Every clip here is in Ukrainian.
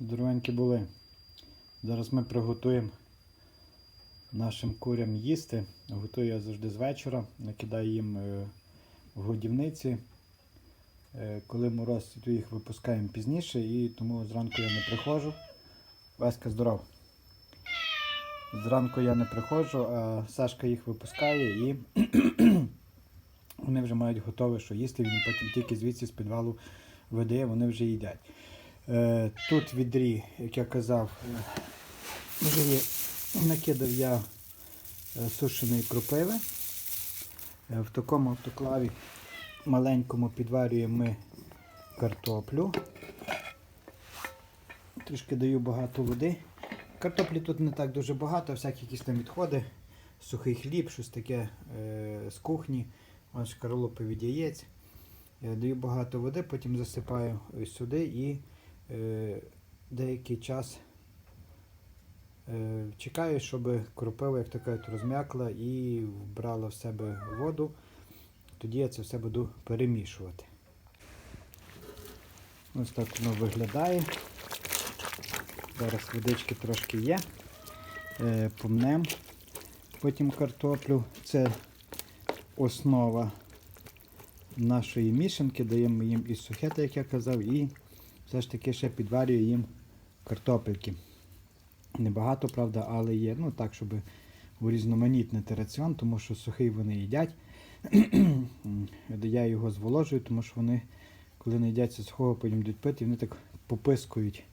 Здоровенькі були. Зараз ми приготуємо нашим курям їсти. Готую я завжди з вечора, накидаю їм е, в годівниці. Е, Коли мороз, то їх випускаємо пізніше і тому зранку я не приходжу. Васька здоров. Зранку я не приходжу, а Сашка їх випускає і вони вже мають готове, що їсти. Він потім тільки звідси з підвалу видає, вони вже їдять. Е, Тут в відрі, як я казав, е, накидав я е, сушеної кропиви. В такому автоклаві маленькому підварюємо ми картоплю. Трішки даю багато води. Картоплі тут не так дуже багато, всякі якісь там відходи, сухий хліб, щось таке з кухні, ось шкарлупи від яєць. Е, Даю багато води, потім засипаю сюди і деякий час е, чекаю, щоб кропива, як така, розм'якла і вбрала в себе воду. Тоді я це все буду перемішувати. Ось так воно виглядає. Зараз водички трошки є. Е, помнем. Потім картоплю. Це основа нашої мішанки. Даємо їм і сухе, як я казав, і все ж таки ще підварюю їм картопельки. Небагато, правда, але є. Ну так, щоб урізноманітнити раціон, тому що сухий вони їдять. Я його зволожую, тому що вони, коли не їдяться сухого, потім йдуть пити, вони так попискують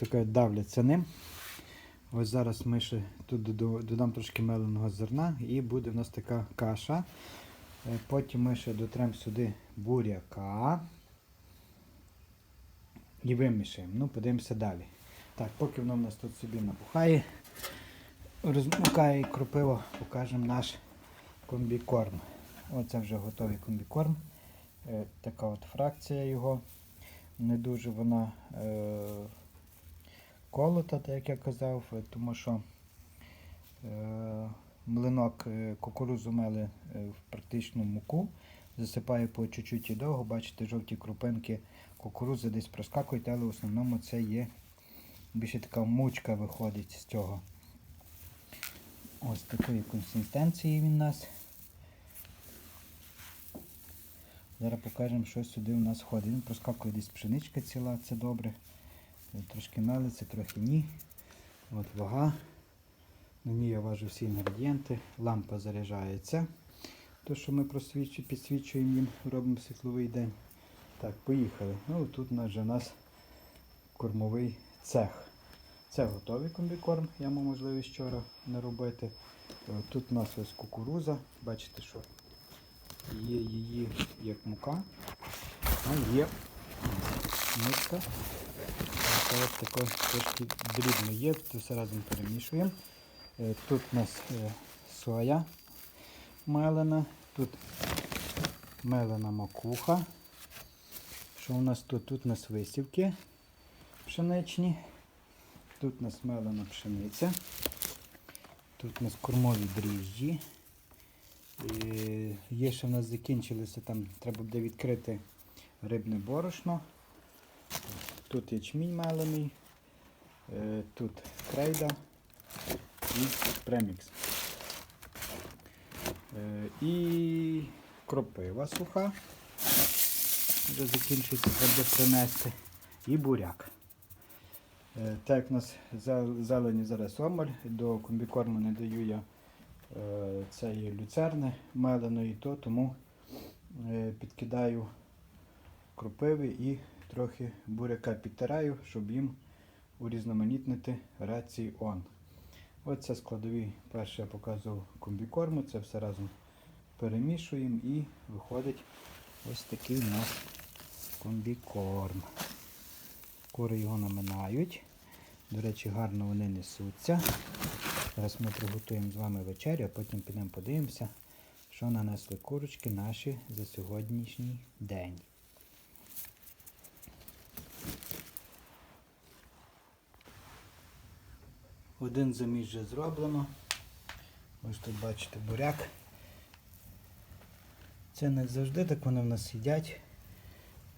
як кажуть, давляться ним. Ось зараз ми ще тут додам трошки меленого зерна і буде в нас така каша. Е, Потім ми ще дотремо сюди буряка і вимішаємо. Ну, подивимося далі. Так, поки воно в нас тут собі набухає, розмукає кропиво, покажемо наш комбікорм. Оце вже готовий комбікорм. Е, Така от фракція його. Не дуже вона е, колота, так як я казав, тому що е, млинок е, кукурудзу мели е, в практичну муку. Засипаю по чуть-чуть і довго, бачите, жовті крупинки кукурудзи десь проскакують, але в основному це є більше така мучка виходить з цього. Ось такої консистенції він у нас. Зараз покажемо, що сюди у нас входить. Він проскакує десь пшеничка ціла, це добре. Трошки мелиться, трохи ні. От вага. На ній я важу всі інгредієнти. Лампа заряджається. То, що ми підсвічуємо їм, робимо світловий день. Так, поїхали. Ну, тут вже у нас кормовий цех. Це готовий комбікорм, я мав можливість вчора не робити. Е, Тут у нас ось кукуруза. Бачите, що є її як мука, а є миска. Це ось тако трошки дрібно є, це все разом перемішуємо. Е, Тут у нас е, соя мелена, тут мелена макуха. Що у нас тут? Тут у нас висівки пшеничні, тут у нас мелена пшениця, тут у нас кормові дріжджі. Є ще в нас закінчилося, там треба буде відкрити рибне борошно. Тут ячмінь мелений, е, тут крейда і премікс. Е, І кропива суха. Вже закінчується, треба принести. І буряк. Е, Так як у нас зелені зараз омаль, до комбікорму не даю я е, цієї люцерни меленої, то тому е, підкидаю кропиви і трохи буряка підтираю, щоб їм урізноманітнити раціон. Оце складові, перше я показував комбікорму, це все разом перемішуємо і виходить ось такий у нас комбікорм. Кури його наминають. До речі, гарно вони несуться. Зараз ми приготуємо з вами вечерю, а потім підемо подивимося, що нанесли курочки наші за сьогоднішній день. Один заміс вже зроблено. Ось тут бачите буряк. Це не завжди так вони в нас їдять.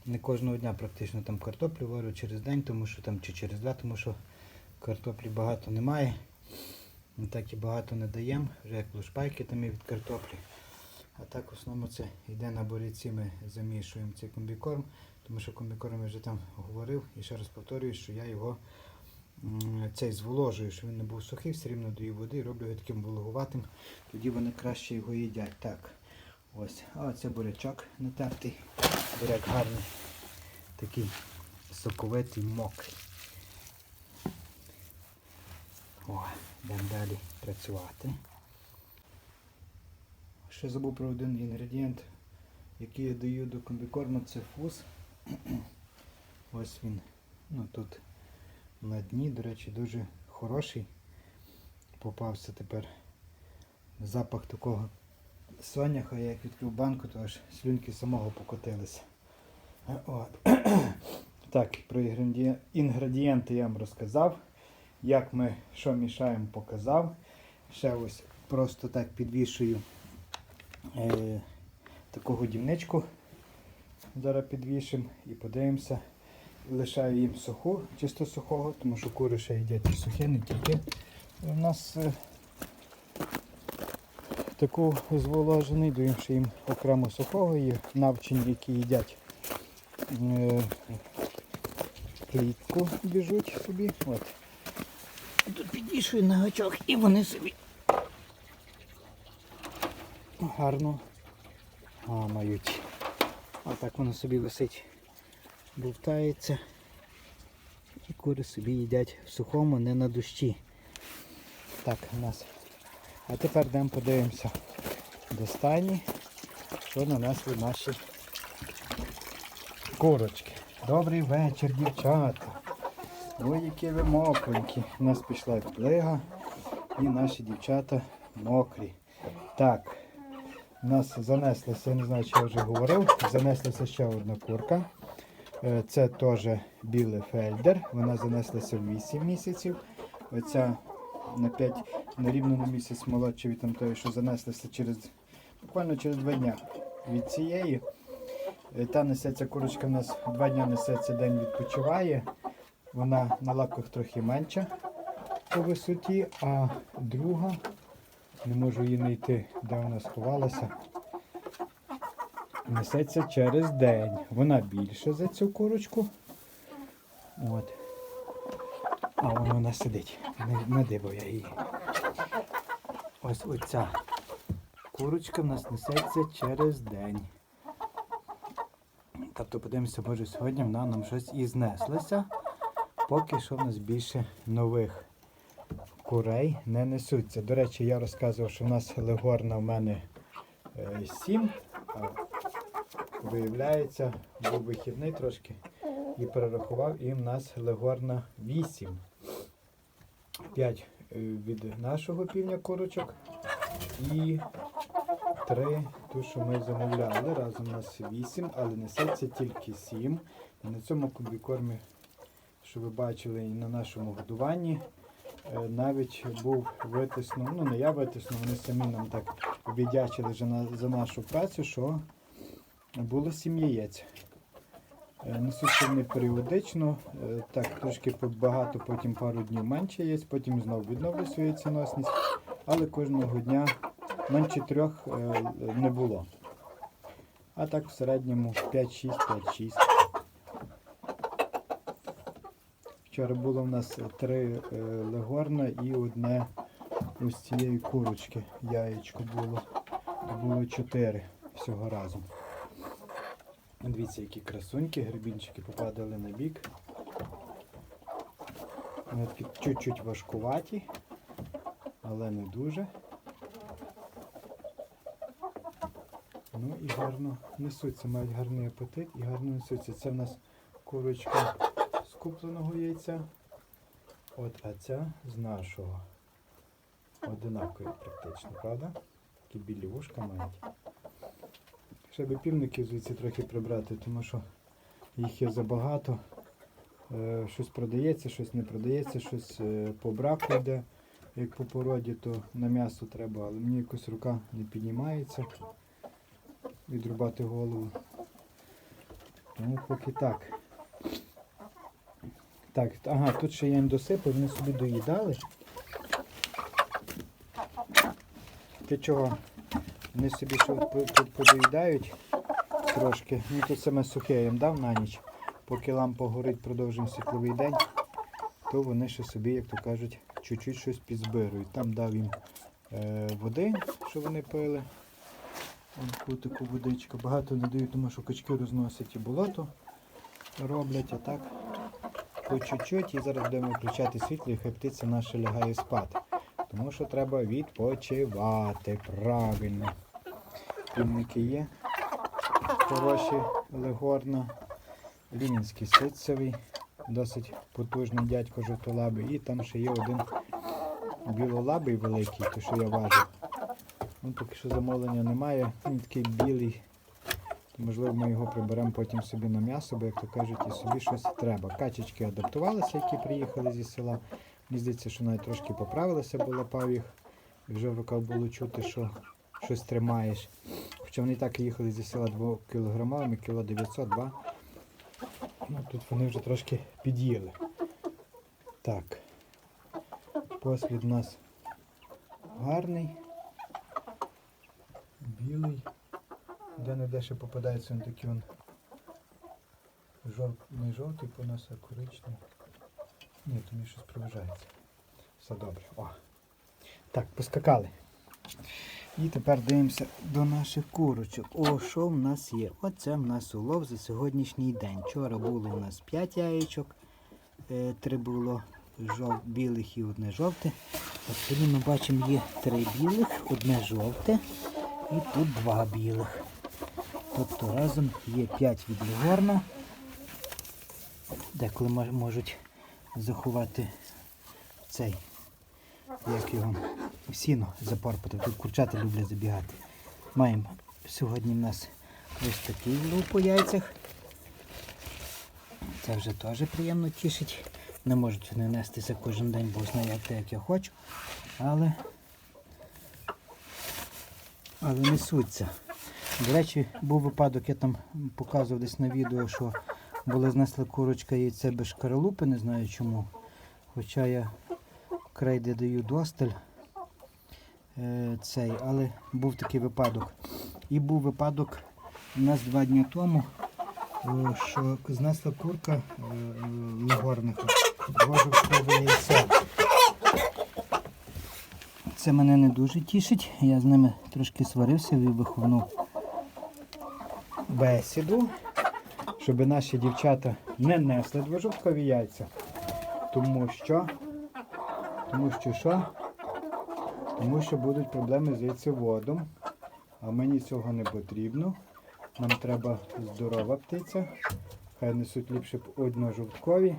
Не кожного дня практично там картоплю варю через день, тому що там чи через два, тому що картоплі багато немає. Ми так і багато не даємо, вже як лушпайки там є від картоплі. А так в основному це йде на буряці, ми замішуємо цей комбікорм, тому що комбікорм я вже там говорив і ще раз повторюю, що я його цей зволожую, щоб він не був сухий, все рівно даю води, роблю його таким вологуватим, тоді вони краще його їдять. Так, ось, а це бурячок натертий, буряк гарний, такий соковитий, мокрий. О, йдемо далі працювати. Ще забув про один інгредієнт, який я даю до комбікорму, це фус. Ось він ну, тут на дні, до речі, дуже хороший. Попався тепер запах такого соняха, я як відкрив банку, то аж слюнки самого покотилися. От. Так, про інгредієнти, я вам розказав. Як ми що мішаємо, показав. Ще ось просто так підвішую е, таку годівничку. Зараз підвішимо і подивимося. Лишаю їм суху, чисто сухого, тому що кури ще їдять і сухе, не тільки. У нас е, таку зволожений, даємо ще їм окремо сухого і навчені, які їдять е, плітку біжуть собі. От. Тут підвішую на гачок і вони собі гарно гамають. Отак воно собі висить, бовтається. І кури собі їдять в сухому, не на дощі. Так, у нас. А тепер йдемо подивимося до стайні, що нанесли наші курочки. Добрий вечір, дівчата. Ой, які ви мокренькі. У нас пішла плига і наші дівчата мокрі. Так, у нас занеслася, я не знаю, чи я вже говорив, занеслася ще одна курка. Е, Це теж білий фельдер. Вона занеслася в 8 місяців. Оця на 5 на рівно на місяць молодша від тої, що занеслася через буквально через 2 дня від цієї. Е, Та несеться курочка у нас два дні несеться, день відпочиває. Вона на лапках трохи менша по висоті, а друга, не можу її знайти, де вона сховалася. Несеться через день. Вона більша за цю курочку. От. А вона у сидить. Не, дивив я її. Ось оця курочка в нас несеться через день. Тобто подивимося, може сьогодні вона нам щось і знеслася. Поки що в нас більше нових курей не несуться. До речі, я розказував, що в нас легорна в мене 7, а виявляється, був вихідний трошки і перерахував, і в нас легорна 8. 5 від нашого півня курочок і 3 ту, що ми замовляли. Разом у нас 8, але несеться тільки 7. І на цьому комбікормі що ви бачили і на нашому годуванні. е, Навіть був витиснув, ну не я витиснув, вони самі нам так віддячили за нашу працю, що було сім яєць. Е, Несуться вони періодично, е, так трошки багато, потім пару днів менше яєць, потім знову відновлює свою яйценосність, але кожного дня менше трьох е, не було. А так в середньому 5-6, 5-6. Вчора було в нас три легорна і одне ось цієї курочки яєчко було. Було чотири всього разом. Дивіться, які красуньки, грибінчики попадали на бік. Вони такі чуть-чуть важкуваті, але не дуже. Ну і гарно несуться, мають гарний апетит і гарно несуться. Це в нас курочка з купленого яйця. От, а ця з нашого. Одинакові практично, правда? Такі білі вушка мають. Ще би півників звідси трохи прибрати, тому що їх є забагато. Е, щось продається, щось не продається, щось е, по браку йде, як по породі, то на м'ясо треба, але мені якось рука не піднімається відрубати голову. Тому поки так. Так, ага, тут ще я їм досипав, вони собі доїдали. Для чого? Вони собі ще подоїдають трошки. Ну тут саме сухе їм дав на ніч. Поки лампа горить, продовжуємо світловий день, то вони ще собі, як то кажуть, чуть-чуть щось підзбирують. Там дав їм е, води, що вони пили. Таку таку водичку. Багато не дають, тому що качки розносять і болото роблять, а так по чуть-чуть. І зараз будемо включати світло, і хай птиця наша лягає спати. Тому що треба відпочивати правильно. Півники є хороші, легорно. Лінінський ситцевий, досить потужний дядько жовтолабий. І там ще є один білолабий великий, то що я важив. Ну, поки що замовлення немає. Він такий білий. Можливо, ми його приберемо потім собі на м'ясо, бо, як то кажуть, і собі щось треба. Качечки адаптувалися, які приїхали зі села. Мені здається, що навіть трошки поправилися, бо лапав їх. І вже в руках було чути, що щось тримаєш. Хоча вони так і їхали зі села 2 кілограмами, кіло 900, 2. Ну, тут вони вже трошки під'їли. Так. Послід у нас гарний. Білий. Де не де ще попадається він такий он жов... не жовтий по нас, а коричневий. Ні, то мені щось приважається. Все добре. О. Так, поскакали. І тепер дивимося до наших курочок. О, що в нас є? Оце в нас улов за сьогоднішній день. Вчора було у нас 5 яєчок, е, три було жов... білих і одне жовте. Тоді ми бачимо є три білих, одне жовте і тут два білих. Тобто разом є 5 від Лігорна. Деколи можуть заховати цей, як його, сіно запарпати. Тут курчата люблять забігати. Маємо сьогодні в нас ось такий лув по яйцях. Це вже теж приємно тішить. Не можуть вони нестися кожен день, бо знає те, як я хочу. Але, але несуться. До речі, був випадок, я там показував десь на відео, що була знесла курочка яйце без шкаралупи, не знаю чому. Хоча я крейди даю досталь цей, але був такий випадок. І був випадок у нас два дні тому, е, що знесла курка е, е, нагорника, двожовського яйця. Це мене не дуже тішить. Я з ними трошки сварився, вів виховну бесіду, щоб наші дівчата не несли двожовткові яйця. Тому що, тому що що? Тому що будуть проблеми з яйцеводом, а мені цього не потрібно. Нам треба здорова птиця. Хай несуть ліпше одножовткові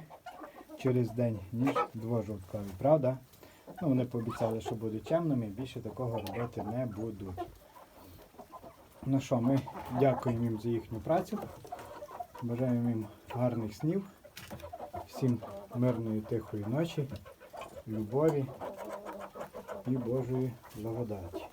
через день, ніж двожовткові, правда? Ну, вони пообіцяли, що будуть чемними і більше такого робити не будуть. Ну що, ми дякуємо їм за їхню працю. Бажаємо їм гарних снів, всім мирної тихої ночі, любові і Божої благодаті.